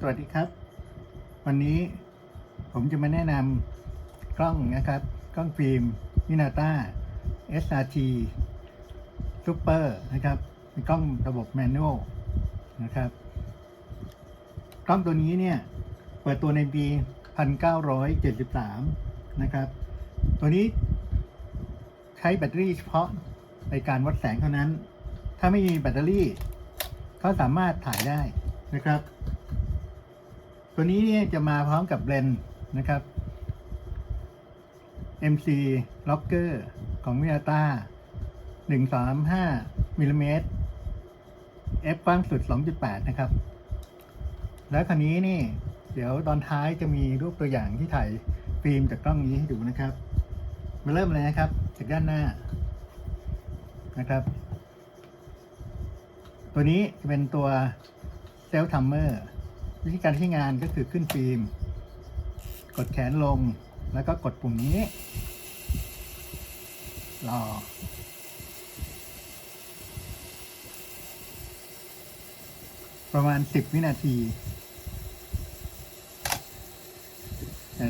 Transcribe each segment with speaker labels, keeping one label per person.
Speaker 1: สวัสดีครับ วันนี้ผมจะมาแนะนำกล้องนะครับ กล้องฟิล์มมินาต้า SRT Super นะครับเป็นกล้องระบบแมนนวลนะครับ กล้องตัวนี้เนี่ย เปิดตัวในปี 1973 นะครับ ตัวนี้ใช้แบตเตอรี่เฉพาะในการวัดแสงเท่านั้น ถ้าไม่มีแบตเตอรี่ ก็สามารถถ่ายได้นะครับ ตัวนี้เนี่ยจะมาพร้อมกับเลนส์นะครับ MC Locker ของ v i a t a 135มิลลิเมตร f กว้างสุด 2.8 นะครับ แล้วคันนี้นี่ เดี๋ยวตอนท้ายจะมีรูปตัวอย่างที่ถ่ายฟิล์มจากกล้องนี้ให้ดูนะครับ มาเริ่มเลยนะครับ จากด้านหน้านะครับ ตัวนี้จะเป็นตัวเซล l ทัมเมอร์ วิธีการใช้งานก็คือขึ้นฟิล์ม กดแขนลงแล้วก็กดปุ่มนี้รอประมาณ 10 วินาที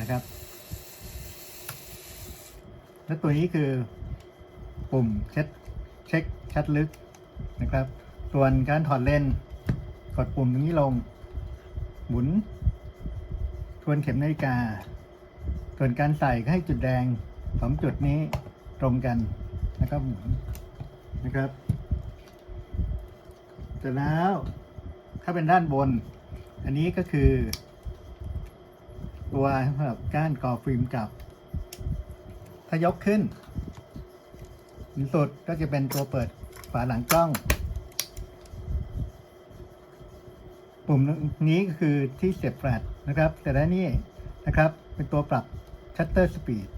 Speaker 1: นะครับ และตัวนี้คือปุ่มเช็ดเช็คชัดลึกนะครับ ส่วนการถอดเลนส์กดปุ่มตรงนี้ลง หมุน ทวนเข็มนาฬิกา ส่วนการใส่ก็ให้จุดแดงสองจุดนี้ตรงกันแล้วก็หมุนนะครับเสร็จแล้วถ้าเป็นด้านบน อันนี้ก็คือ ตัวสำหรับก้านกอฟิล์มกลับ ถ้ายกขึ้นสุดก็จะเป็นตัวเปิดฝาหลังกล้อง ปุ่มนี้ก็คือที่เสียบแฟลชนะครับแต่แล้วนี่นะครับเป็นตัวปรับชัตเตอร์สปีด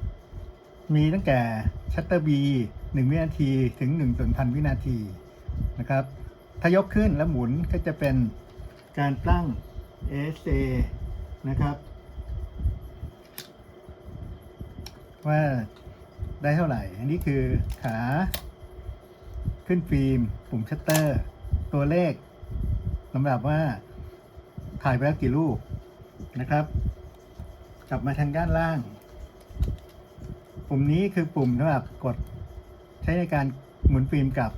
Speaker 1: มีตั้งแต่ชัตเตอร์ B 1วินาทีถึง1ส่วนพันวินาทีนะครับ ถ้ายกขึ้นแล้วหมุนก็จะเป็นการตั้ง SA นะครับ ว่าได้เท่าไหร่ อันนี้คือขาขึ้นฟิล์ม ปุ่มชัตเตอร์ ตัวเลขลำดับว่า ถ่ายไปแล้วกี่รูปนะครับ กลับมาทางด้านล่าง ปุ่มนี้คือปุ่มสำหรับกดใช้ในการหมุนฟิล์มกลับ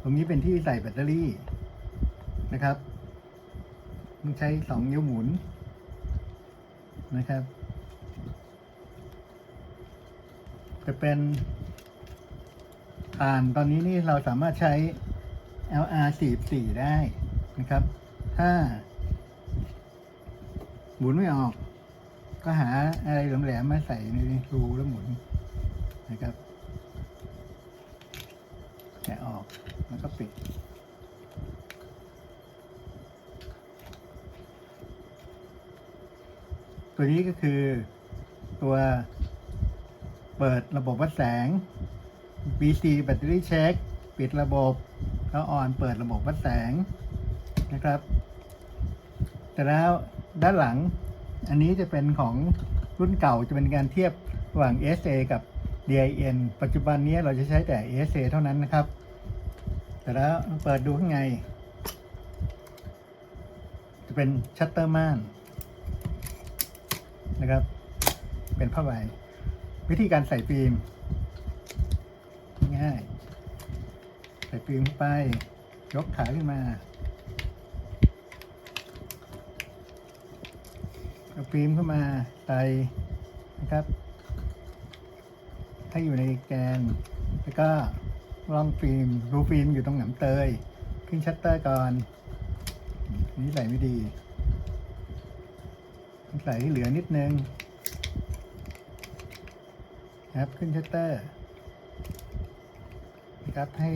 Speaker 1: ตรงนี้เป็นที่ใส่แบตเตอรี่นะครับมันใช้สองนิ้วหมุนนะครับ จะเป็นผ่านตอนนี้นี่เราสามารถใช้ LR 44 ได้นะครับ ถ้า หมุนไม่ออก ก็หาอะไรแหลมๆมาใส่ในรูแล้วหมุนนะครับแกะออกแล้วก็ปิด ตัวนี้ก็คือตัวเปิดระบบวัดแสง BC Battery Check ปิดระบบแล้วออนเปิดระบบวัดแสงนะครับ แต่แล้ว ด้านหลัง อันนี้จะเป็นของรุ่นเก่าจะเป็นการเทียบระหว่าง SA กับ DIN ปัจจุบันนี้เราจะใช้แต่ SA เท่านั้นนะครับ แต่แล้วเปิดดูข้างใน จะเป็นชัตเตอร์ม่านนะครับ เป็นผ้าใบวิธีการใส่ฟิล์มง่าย ใส่ฟิล์มไป ยกขาขึ้นมา เอาฟิล์มเข้ามาใส่นะครับให้อยู่ในแกน แล้วก็ล่องฟิล์มรูฟิล์มอยู่ตรงหนำเตย ขึ้นชัตเตอร์ก่อนนี่ใส่ไม่ดีใส่ให้เหลือนิดนึงครับขึ้นชัตเตอร์นะครับให้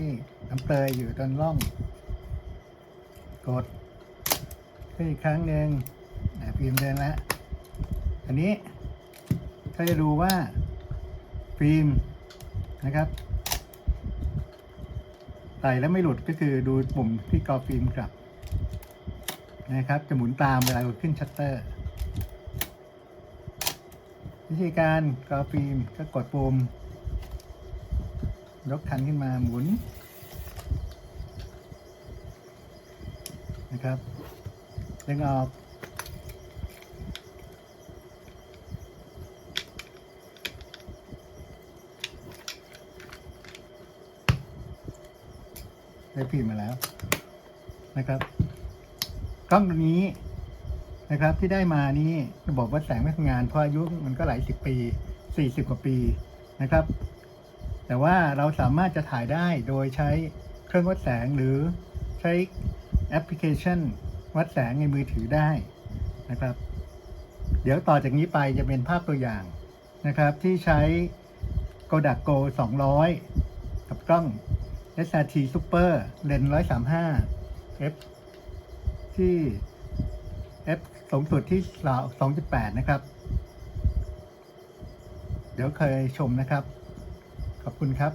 Speaker 1: น้ำเตยอยู่ตอนร่อง กดขึ้นอีกครั้งหนึ่งอะฟิล์มเดินแล้ว อันนี้เขาจะดูว่าฟิล์มนะครับใส่แล้วไม่หลุดก็คือดูปุ่มที่กอฟิล์มกลับนะครับ จะหมุนตามเวลาเราขึ้นชัตเตอร์ วิธีการกอฟิล์มก็กดปุ่มยกคันขึ้นมาหมุนนะครับดึงออก ได้พิมพ์มาแล้วนะครับกล้องตัวนี้นะครับที่ได้มานี่ระบบวัดแสงไม่ทำงานเพราะอายุมันก็หลายสิบปีสี่สิบกว่าปีนะครับ แต่ว่าเราสามารถจะถ่ายได้โดยใช้เครื่องวัดแสงหรือใช้แอปพลิเคชัน วัดแสงในมือถือได้นะครับ เดี๋ยวต่อจากนี้ไปจะเป็นภาพตัวอย่างนะครับ ที่ใช้ Kodak Go 200 กับกล้อง SRT Super เลนส์135 f ที่ f สูงสุดที่ 2.8 นะครับ เดี๋ยวเคยชมนะครับ ขอบคุณครับ